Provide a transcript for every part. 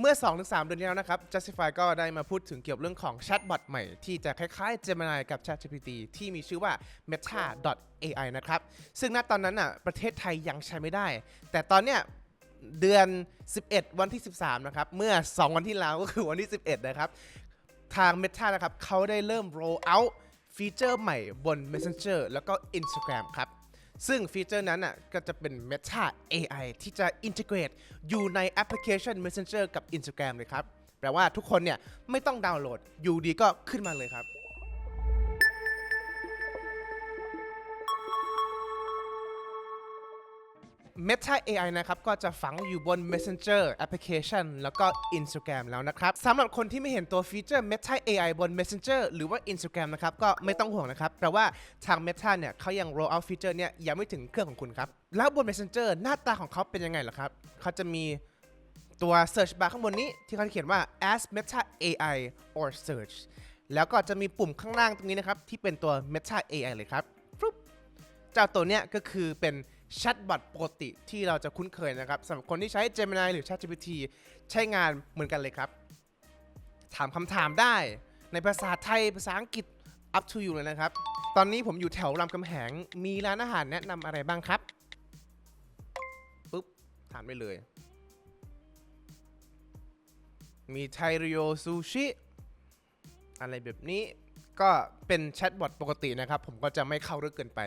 เมื่อ 2-3 เดือนที่แล้วนะครับ Justify ก็ได้มาพูดถึงเกี่ยวกับเรื่องของแชทบอทใหม่ ที่จะคล้ายๆ Gemini กับ ChatGPT ที่มีชื่อว่า Meta.ai นะครับ ซึ่งณตอนนั้นอะประเทศไทยยังใช้ไม่ได้ แต่ตอนเนี้ยเดือน 11 วันที่ 13 นะครับ เมื่อ 2 วันที่แล้วก็คือวันที่ 11 นะครับ ทาง Meta นะครับเขาได้เริ่ม roll out ฟีเจอร์ใหม่บน Messenger แล้วก็ Instagram ครับ ซึ่งฟีเจอร์นั้นอะก็จะเป็น Meta AI ที่จะ integrate อยู่ในแอปพลิเคชัน Messenger กับ Instagram เลยครับ แปลว่าทุกคนเนี่ยไม่ต้องดาวน์โหลด อยู่ดีก็ขึ้นมาเลยครับ Meta AI นะครับ ก็จะฝังอยู่บน Messenger Application แล้วก็ Instagram แล้วนะครับสำหรับคนที่ไม่เห็นตัวฟีเจอร์ Meta AI บน Messenger หรือว่า Instagram นะครับ ก็ไม่ต้องห่วงนะครับแปลว่าทาง Meta เนี่ยเขายัง roll out ฟีเจอร์เนี่ยยังไม่ถึงเครื่องของคุณครับ แล้วบน Messenger หน้าตาของเขาเป็นยังไงล่ะครับเขาจะมีตัว search bar ข้างบนนี้ที่เขาเขียนว่า ask Meta AI or search แล้วก็จะมีปุ่มข้างล่างตรงนี้นะครับ ที่เป็นตัว Meta AI เลยครับฟรุ๊บเจ้าตัวเนี้ยก็คือเป็น แชทบอทปกติที่เราจะคุ้นเคยนะครับสำหรับคนที่ใช้ Gemini หรือ ChatGPT ใช้งานเหมือนกันเลยครับ ถามคำถามได้ในภาษาไทยภาษาอังกฤษ up to you เลยนะครับ ตอนนี้ผมอยู่แถวรามคำแหง มีร้านอาหารแนะนำอะไรบ้างครับปุ๊บ ถามได้เลย มีไทรีโอซูชิอะไรแบบนี้ก็เป็นแชทบอทปกตินะครับ ผมก็จะไม่เข้าเรื่องเกินไป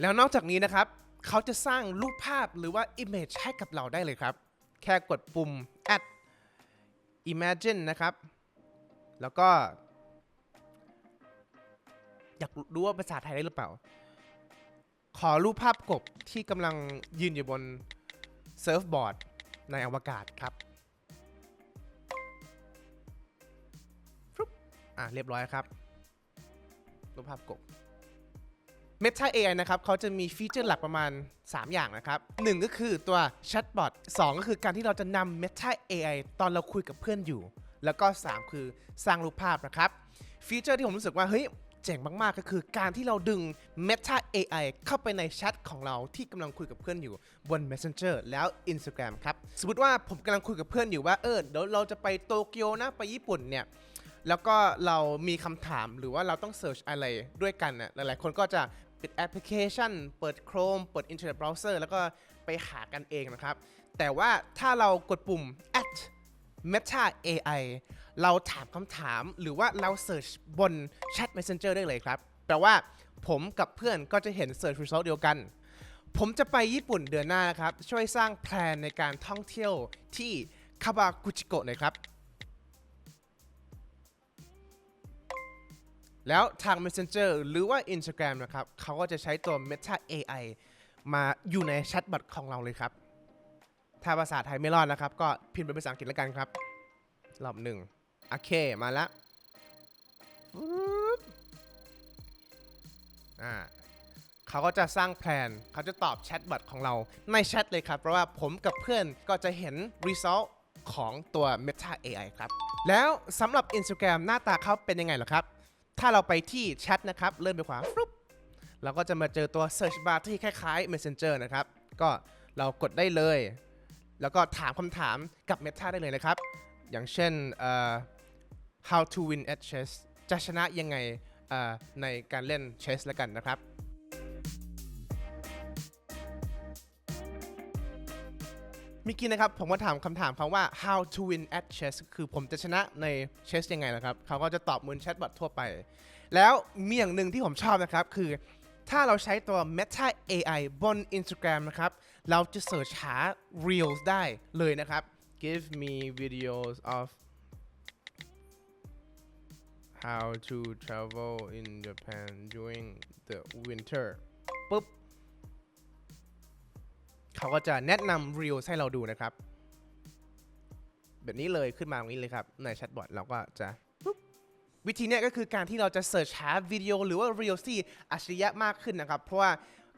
แล้วนอกจากนี้นะครับ เขาจะสร้างรูปภาพหรือว่า image ให้กับเราได้เลยครับ แค่กดปุ่ม add imagine นะครับ แล้วก็ อยากรู้ว่าภาษาไทยได้หรือเปล่า ขอรูปภาพกบที่กำลังยืนอยู่บนเซิร์ฟบอร์ดในอวกาศครับอะเรียบร้อยครับรูปภาพกบ Meta AI นะครับเขาจะมีฟีเจอร์หลักประมาณ 3 อย่างนะครับ1ก็คือตัว Chatbot 2 ก็คือการที่เราจะนำ Meta AI ตอนเราคุยกับเพื่อนอยู่ แล้วก็ 3 คือสร้างรูปภาพนะครับ ฟีเจอร์ที่ผมรู้สึกว่าเฮ้ยเจ๋งมาก ๆ ก็คือการที่เราดึง Meta AI เข้าไปในแชทของเราที่กำลังคุยกับเพื่อนอยู่บน Messenger แล้ว Instagram ครับ สมมติว่าผมกำลังคุยกับเพื่อนอยู่ว่า เออเดี๋ยวเราจะไปโตเกียวนะ ไปญี่ปุ่นเนี่ย แล้วก็เรามีคำถามหรือว่าเราต้องเ e ิร์ชอะไรด้วยกันน่ะหลาย ๆ คนก็จะ ปิดแอปพลิเคชัน เปิด Chrome เปิด Internet Browser แล้วก็ไปหากันเองนะครับ แต่ว่าถ้าเรากดปุ่ม at Meta AI เราถามคำถามหรือว่าเรา Search บน Chat Messenger ได้เลยครับ แปลว่าผมกับเพื่อนก็จะเห็น Search Result เดียวกัน ผมจะไปญี่ปุ่นเดือนหน้านะครับ ช่วยสร้างแพลนในการท่องเที่ยวที่คาบากุจิโกะหน่อยครับ แล้วทาง Messenger หรือว่า Instagram นะครับเขาก็จะใช้ตัว Meta AI มาอยู่ในแชทบอทของเราเลยครับ ถ้าภาษาไทยไม่รอดนะครับ ก็พิมพ์เป็นภาษาอังกฤษแล้วกันครับรอบหนึ่งโอเค มาล้วฟึ๊บอ่าเขาก็จะสร้างแพลน เขาจะตอบแชทบอทของเราในแชทเลยครับ เพราะว่าผมกับเพื่อนก็จะเห็น result ของตัว Meta AI ครับ แล้วสำหรับ Instagram หน้าตาเขาเป็นยังไงเหรอครับ ถ้าเราไปที่แชทนะครับ เลื่อนไปขวาปุ๊บเราก็จะมาเจอตัว search bar ที่คล้ายๆ messenger นะครับ ก็เรากดได้เลย แล้วก็ถามคำถามกับ Meta ได้เลยนะครับ อย่างเช่นเอ่อ how to win at chess จะชนะยังไงเอ่อในการเล่น chess แล้วกันนะครับ มื่อกี้นะครับผมก็ถามคำถามเขาว่า how to win at chess คือผมจะชนะใน chess ยังไงนะครับเขาก็จะตอบเหมือนแชทบอททั่วไป แล้วมีอย่างหนึ่งที่ผมชอบนะครับ คือถ้าเราใช้ตัว Meta AI บน Instagram นะครับ เราจะเสิร์ชหา Reels ได้เลยนะครับ give me videos of how to travel in Japan during the winter ปุ๊บ เขาก็จะแนะนำ Reels ให้เราดูนะครับ แบบนี้เลยขึ้นมาตรงนี้เลยครับ ในแชทบอทเราก็จะวิธีนี้ก็คือการที่เราจะเสิร์ชหาวิดีโอหรือว่า Reels ที่อัจฉริยะมากขึ้นนะครับ เพราะว่า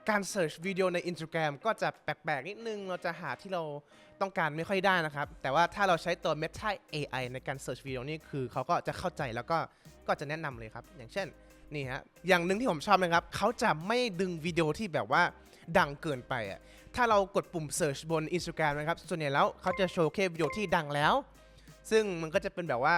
การเสิร์ชวิดีโอใน Instagram ก็จะแปลกๆ นิดนึง เราจะหาที่เราต้องการไม่ค่อยได้นะครับ แต่ว่าถ้าเราใช้ตัว Meta AI ในการเสิร์ชวิดีโอนี่คือเขาก็จะเข้าใจแล้วก็ก็จะแนะนำเลยครับ อย่างเช่นนี่ฮะอย่างหนึ่งที่ผมชอบนะครับเขาจะไม่ดึงวิดีโอที่แบบว่าดังเกินไปอะถ้าเรากดปุ่ม search บน Instagram นะครับส่วนใหญ่แล้วเขาจะโชว์แค่วิดีโอที่ดังแล้ว ซึ่งมันก็จะเป็นแบบว่า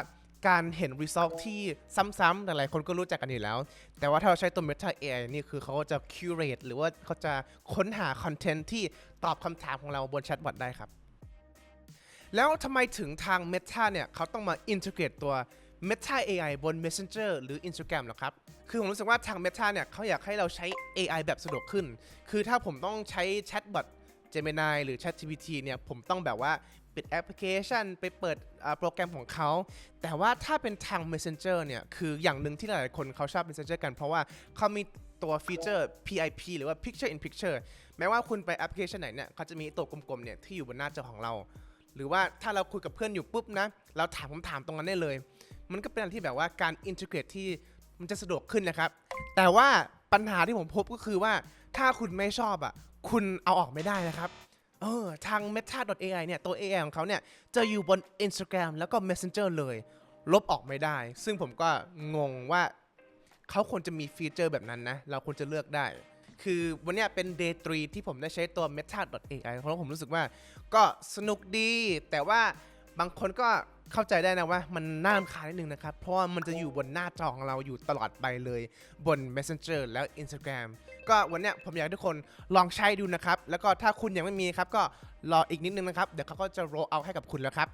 การเห็น result ที่ซ้ำๆหลายๆคนก็รู้จักกันอยู่แล้ว แต่ว่าถ้าเราใช้ตัว Meta AI นี่คือเขาจะ curate หรือว่าเขาจะค้นหาคอนเทนต์ที่ตอบคำถามของเราบนแชทบอทได้ครับ แล้วทำไมถึงทาง Meta เนี่ยเขาต้องมา integrate ตัว Meta AI บน Messenger หรือ Instagram หรอครับ คือผมรู้สึกว่าทาง Meta เนี่ยเขาอยากให้เราใช้ AI แบบสะดวกขึ้น คือถ้าผมต้องใช้แชทบอท Gemini หรือ ChatGPT เนี่ยผมต้องแบบว่าปิดแอปพลิเคชันไปเปิดโปรแกรมของเขา แต่ว่าถ้าเป็นทาง Messenger เนี่ยคืออย่างหนึ่งที่หลายๆคนเขาชอบ Messenger กัน เพราะว่าเขามีตัวฟีเจอร์ PIP หรือว่า Picture in Picture แม้ว่าคุณไปแอปพลิเคชันไหนเนี่ยเขาจะมีตัวกลมๆเนี่ยที่อยู่บนหน้าจอของเรา หรือว่าถ้าเราคุยกับเพื่อนอยู่ปุ๊บนะ เราถามคำถามตรงนั้นได้เลย มันก็เป็นอะไรที่แบบว่าการอินทิเกรตที่มันจะสะดวกขึ้นนะครับ แต่ว่า ปัญหาที่ผมพบก็คือว่าถ้าคุณไม่ชอบอะ คุณเอาออกไม่ได้นะครับเออทาง meta.ai เนี่ยตัว AI ของเขาเนี่ยจะอยู่บน Instagram แล้วก็ Messenger เลย ลบออกไม่ได้ ซึ่งผมก็งงว่าเขาควรจะมีฟีเจอร์แบบนั้นนะ เราควรจะเลือกได้ คือวันเนี้ยเป็น day 3ที่ผมได้ใช้ตัว meta.ai เพราะผมรู้สึกว่าก็สนุกดี แต่ว่า บางคนก็เข้าใจได้นะว่ามันน่ารำคาญนิดนึงนะครับ เพราะว่ามันจะอยู่บนหน้าจอของเราอยู่ตลอดไปเลยบน Messenger แล้ว Instagram ก็วันเนี้ยผมอยากให้ทุกคนลองใช้ดูนะครับ แล้วก็ถ้าคุณยังไม่มีครับ ก็รออีกนิดนึงนะครับ เดี๋ยวเขาก็จะโรเอาให้กับคุณแล้วครับ